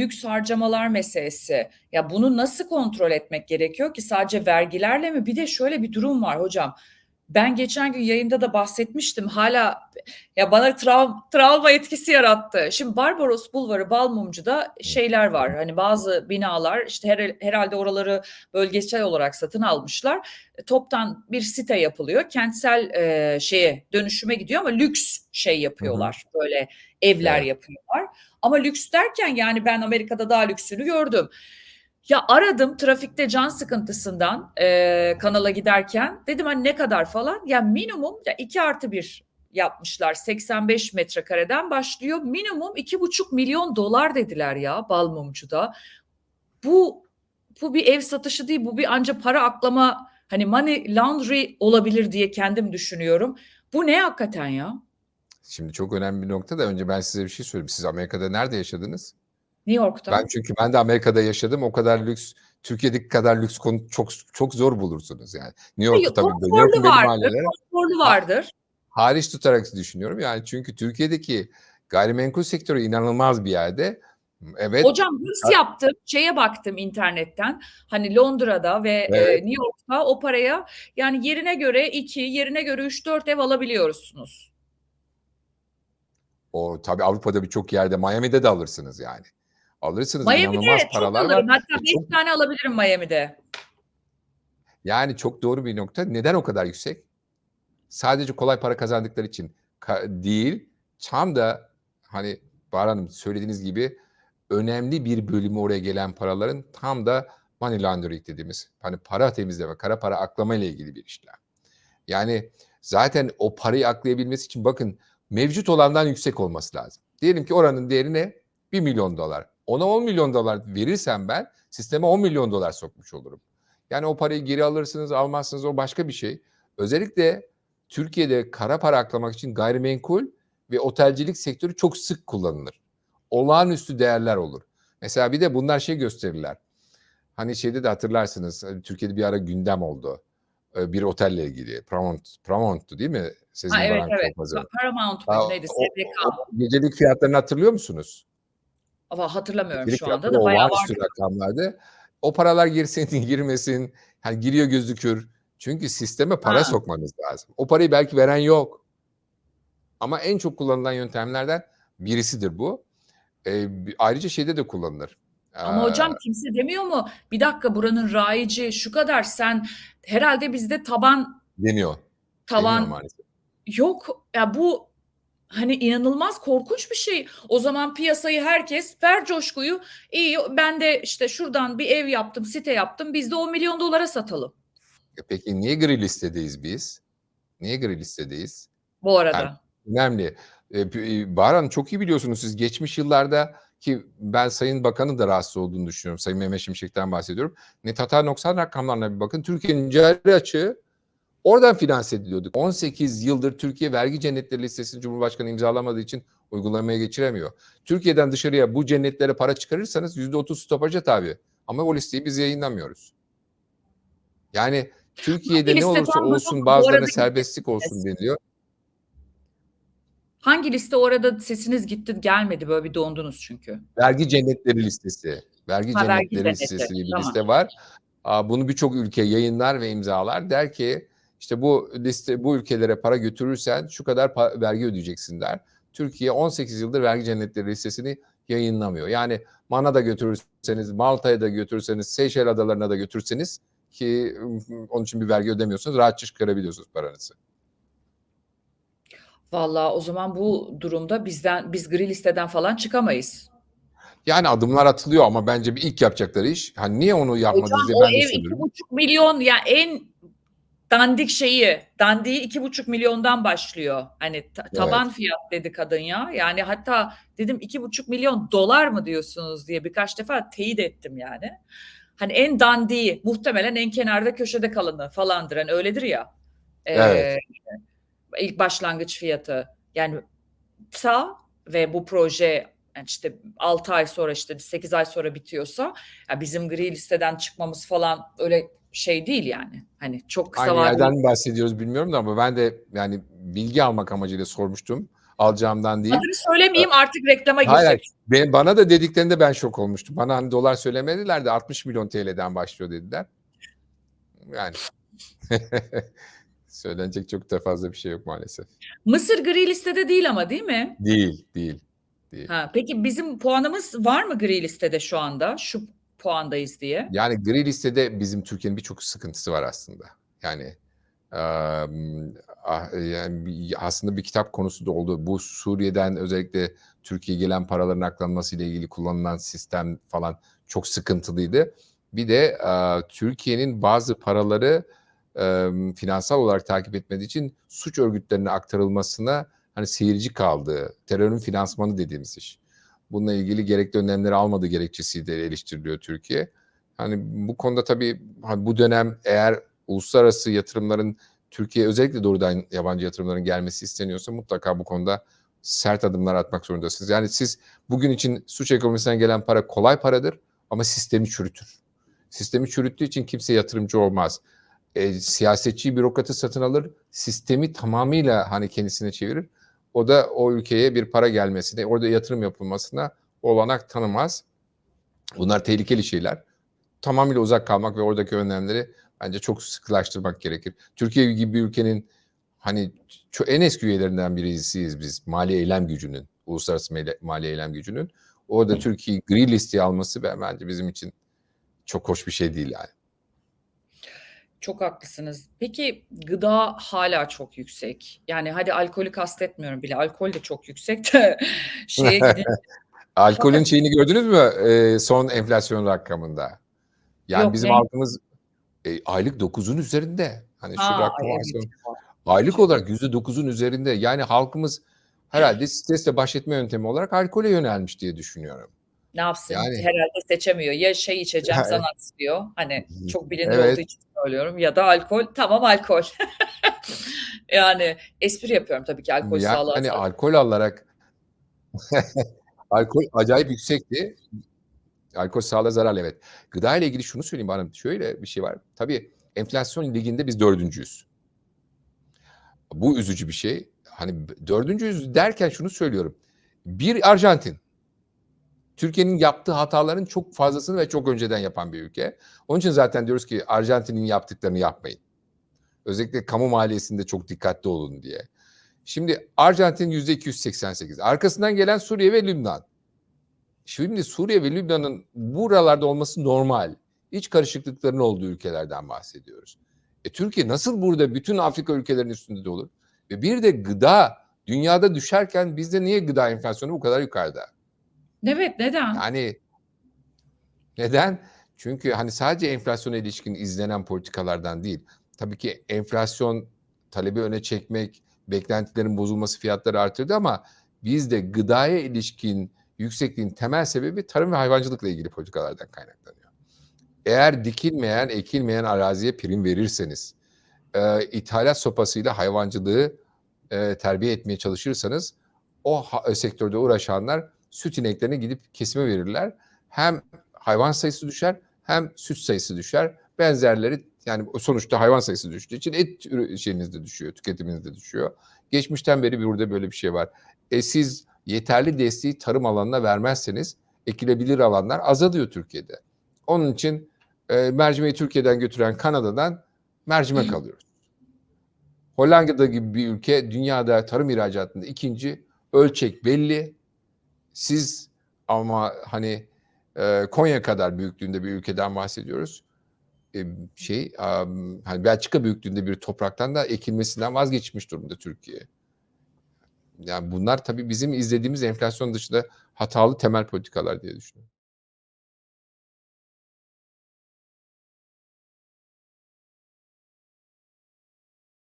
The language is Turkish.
lüks harcamalar meselesi. Ya bunu nasıl kontrol etmek gerekiyor ki sadece vergilerle mi? Bir de şöyle bir durum var hocam. Ben geçen gün yayında da bahsetmiştim. Hala ya bana trav, travma etkisi yarattı. Şimdi Barbaros Bulvarı Balmumcu'da şeyler var. Hani bazı binalar işte her, herhalde oraları bölgesel olarak satın almışlar. E, Toptan bir site yapılıyor. Kentsel e, şeye dönüşüme gidiyor ama lüks şey yapıyorlar. Böyle evler Evet. yapıyorlar. Ama lüks derken yani ben Amerika'da daha lüksünü gördüm. Ya aradım trafikte can sıkıntısından e, kanala giderken. Dedim hani ne kadar? falan. Ya minimum ya 2 artı 1 yapmışlar. 85 metrekareden başlıyor. Minimum iki buçuk milyon dolar dediler ya Balmumcu'da bu bu bir ev satışı değil bu bir anca para aklama hani money laundry olabilir diye kendim düşünüyorum. Bu ne hakikaten ya? Şimdi çok önemli bir nokta da önce ben size bir şey söyleyeyim. Siz Amerika'da nerede yaşadınız? New York'ta Ben çünkü ben de Amerika'da yaşadım. O kadar lüks, Türkiye'deki kadar lüks konu çok çok zor bulursunuz yani. New York'ta tabii. New York'un vardır mahalleleri konforlu vardır hariç tutarak düşünüyorum. Yani çünkü Türkiye'deki gayrimenkul sektörü inanılmaz bir yerde. Evet. Hocam hırs yaptım, şeye baktım internetten. Hani Londra'da ve Evet. e, New York'ta o paraya yani yerine göre 2, yerine göre 3-4 ev alabiliyorsunuz. O tabii Avrupa'da birçok yerde Miami'de de alırsınız yani. Alırsınız inanılmaz Miami'de çok paralar alırım. var. Hatta E, 5 çok- tane alabilirim Miami'de. Yani çok doğru bir nokta. Neden o kadar yüksek? Sadece kolay para kazandıkları için ka- değil. Tam da hani Bahar Hanım söylediğiniz gibi önemli bir bölümü oraya gelen paraların tam da money laundering dediğimiz hani para temizleme, kara para aklama ile ilgili bir işlem. Yani zaten o parayı aklayabilmesi için bakın mevcut olandan yüksek olması lazım. Diyelim ki oranın değeri ne? 1 milyon dolar. Ona 10 milyon dolar verirsem ben sisteme 10 milyon dolar sokmuş olurum. Yani o parayı geri alırsınız, almazsınız o başka bir şey. Özellikle Türkiye'de kara para aklamak için gayrimenkul ve otelcilik sektörü çok sık kullanılır. Olağanüstü değerler olur. Mesela bir de bunlar şey gösterirler. Hani şeyde de hatırlarsınız hani Türkiye'de bir ara gündem oldu. Ee, Bir otelle ilgili. Paramount, Paramount'tu değil mi? Sezin Ha, evet evet. Paramount o gecelik fiyatlarını hatırlıyor musunuz? Ama hatırlamıyorum Gecelik şu anda da bayağı vardı. rakamlardı. O paralar girsin girmesin. Hani giriyor gözükür. Çünkü sisteme para Ha. sokmanız lazım. O parayı belki veren yok. Ama en çok kullanılan yöntemlerden birisidir bu. Bir- ayrıca şeyde de kullanılır. Ama Ee, hocam kimse demiyor mu? Bir dakika buranın rayici şu kadar sen herhalde bizde taban deniyor. Deniyor tavan maalesef. Yok ya bu hani inanılmaz korkunç bir şey. O zaman piyasayı herkes ver coşkuyu. İyi ben de işte şuradan bir ev yaptım, site yaptım. Biz de 10 milyon dolara satalım E Peki niye gri listedeyiz biz? Niye gri listedeyiz? bu arada. Önemli. E, p- e, Bahar Hanım çok iyi biliyorsunuz siz geçmiş yıllarda ki ben Sayın Bakan'ın da rahatsız olduğunu düşünüyorum. Sayın Mehmet Şimşek'ten bahsediyorum. Net hata noksan rakamlarına bir bakın. Türkiye'nin cari açığı oradan finanse ediliyorduk. 18 yıldır Türkiye vergi cennetleri listesini Cumhurbaşkanı imzalamadığı için uygulamaya geçiremiyor. Türkiye'den dışarıya bu cennetlere para çıkarırsanız %30 stopaja tabi. Ama o listeyi biz yayınlamıyoruz. Yani Türkiye'de ne olursa olsun bazılarına serbestlik olsun deniliyor. Hangi liste orada sesiniz gitti gelmedi böyle bir dondunuz çünkü. Vergi cennetleri listesi. Vergi Ha, vergi cennetleri cenneti, listesi bir tamam. liste var. Bunu birçok ülke yayınlar ve imzalar. Der ki işte bu liste bu ülkelere para götürürsen şu kadar pa- vergi ödeyeceksin der. Türkiye 18 yıldır vergi cennetleri listesini yayınlamıyor. Yani Man'a da götürürseniz, Malta'ya da götürürseniz, Seyşel Adalarına da götürseniz ki onun için bir vergi ödemiyorsunuz. Rahatça çıkarabiliyorsunuz paranızı. Vallahi o zaman bu durumda bizden biz gri listeden falan çıkamayız. Yani adımlar atılıyor ama bence bir ilk yapacakları iş. Hani niye onu yapmadınız Hocam diye o ben de ev iki buçuk milyon ya en dandik şeyi dandiği iki buçuk milyondan başlıyor. Hani ta- taban fiyat dedi kadın ya. Yani hatta dedim iki buçuk milyon dolar mı diyorsunuz diye birkaç defa teyit ettim yani. Hani en dandiği muhtemelen en kenarda köşede kalanı falandır. Hani öyledir ya. Ee, Evet. ilk başlangıç fiyatı. Yani sa ve bu proje yani işte 6 ay sonra işte 8 ay sonra bitiyorsa ya bizim gri listeden çıkmamız falan öyle şey değil yani. Hani çok kısa Aynı vadeli. yerden bahsediyoruz bilmiyorum da ama ben de yani bilgi almak amacıyla sormuştum. alacağımdan değil. Adını söylemeyeyim artık reklama Hayır, hayır. girecek. Ben, bana da dediklerinde ben şok olmuştum. Bana hani dolar söylemediler de 60 milyon TL'den başlıyor dediler. Yani söylenecek çok da fazla bir şey yok maalesef. Mısır gri listede değil ama değil mi? Değil, değil. değil. Ha, peki bizim puanımız var mı gri listede şu anda? Şu puandayız diye. Yani gri listede bizim Türkiye'nin birçok sıkıntısı var aslında. Yani, ah, yani aslında bir kitap konusu da oldu. Bu Suriye'den özellikle Türkiye'ye gelen paraların aklanması ile ilgili kullanılan sistem falan çok sıkıntılıydı. Bir de Türkiye'nin bazı paraları finansal olarak takip etmediği için suç örgütlerine aktarılmasına hani seyirci kaldığı, terörün finansmanı dediğimiz iş. Bununla ilgili gerekli önlemleri almadığı gerekçesiyle eleştiriliyor Türkiye. Hani bu konuda tabii hani bu dönem eğer uluslararası yatırımların Türkiye'ye özellikle doğrudan yabancı yatırımların gelmesi isteniyorsa mutlaka bu konuda sert adımlar atmak zorundasınız. Yani siz bugün için suç ekonomisinden gelen para kolay paradır ama sistemi çürütür. Sistemi çürüttüğü için kimse yatırımcı olmaz. E, siyasetçi bürokratı satın alır, sistemi tamamıyla hani kendisine çevirir. O da o ülkeye bir para gelmesine, orada yatırım yapılmasına olanak tanımaz. Bunlar tehlikeli şeyler. Tamamıyla uzak kalmak ve oradaki önlemleri bence çok sıkılaştırmak gerekir. Türkiye gibi bir ülkenin hani en eski üyelerinden birisiyiz biz. Mali eylem gücünün, uluslararası mali, eylem gücünün. Orada Türkiye'yi gri listeye alması ben- bence bizim için çok hoş bir şey değil yani. Çok haklısınız. Peki gıda hala çok yüksek. Yani hadi alkolü kastetmiyorum bile. Alkol de çok yüksek de şeye gidince Alkolün şeyini gördünüz mü e, son enflasyon rakamında? Yani Yok, bizim ne? halkımız e, aylık 9'un üzerinde. Hani şu Ha, rakam ay, evet. aylık olarak %9'un üzerinde. Yani halkımız herhalde stresle baş etme yöntemi olarak alkole yönelmiş diye düşünüyorum. Ne yapsın? Yani- Herhalde seçemiyor. Ya şey içeceğim sanat diyor. Hani çok bilinir Evet. olduğu için söylüyorum. Ya da alkol. Tamam alkol. yani espri yapıyorum tabii ki alkol Yani sağlığa hani alkol alarak alkol acayip yüksekti. Alkol sağlığa zararlı evet. Gıda ile ilgili şunu söyleyeyim bana şöyle bir şey var. Tabii enflasyon liginde biz dördüncüyüz. Bu üzücü bir şey. Hani dördüncüyüz derken şunu söylüyorum. Bir Arjantin. Türkiye'nin yaptığı hataların çok fazlasını ve çok önceden yapan bir ülke. Onun için zaten diyoruz ki Arjantin'in yaptıklarını yapmayın. Özellikle kamu maliyesinde çok dikkatli olun diye. Şimdi Arjantin %288. Arkasından gelen Suriye ve Lübnan. Şimdi Suriye ve Lübnan'ın buralarda olması normal. İç karışıklıkların olduğu ülkelerden bahsediyoruz. E Türkiye nasıl burada bütün Afrika ülkelerinin üstünde de olur? Ve bir de gıda dünyada düşerken bizde niye gıda enflasyonu bu kadar yukarıda? Evet neden? Yani neden? Çünkü hani sadece enflasyona ilişkin izlenen politikalardan değil. Tabii ki enflasyon talebi öne çekmek, beklentilerin bozulması fiyatları artırdı ama bizde gıdaya ilişkin yüksekliğin temel sebebi tarım ve hayvancılıkla ilgili politikalardan kaynaklanıyor. Eğer dikilmeyen, ekilmeyen araziye prim verirseniz, e, ithalat sopasıyla hayvancılığı e, terbiye etmeye çalışırsanız o ha- sektörde uğraşanlar süt ineklerine gidip kesime verirler. Hem hayvan sayısı düşer hem süt sayısı düşer. Benzerleri yani sonuçta hayvan sayısı düştüğü için et şeyiniz de düşüyor, tüketiminiz de düşüyor. Geçmişten beri burada böyle bir şey var. E siz yeterli desteği tarım alanına vermezseniz ekilebilir alanlar azalıyor Türkiye'de. Onun için e, mercimeği Türkiye'den götüren Kanada'dan mercimek alıyoruz. Hollanda gibi bir ülke dünyada tarım ihracatında ikinci. Ölçek belli. Siz ama hani e, Konya kadar büyüklüğünde bir ülkeden bahsediyoruz. E, şey am, hani Belçika büyüklüğünde bir topraktan da ekilmesinden vazgeçmiş durumda Türkiye. Yani bunlar tabii bizim izlediğimiz enflasyon dışında hatalı temel politikalar diye düşünüyorum.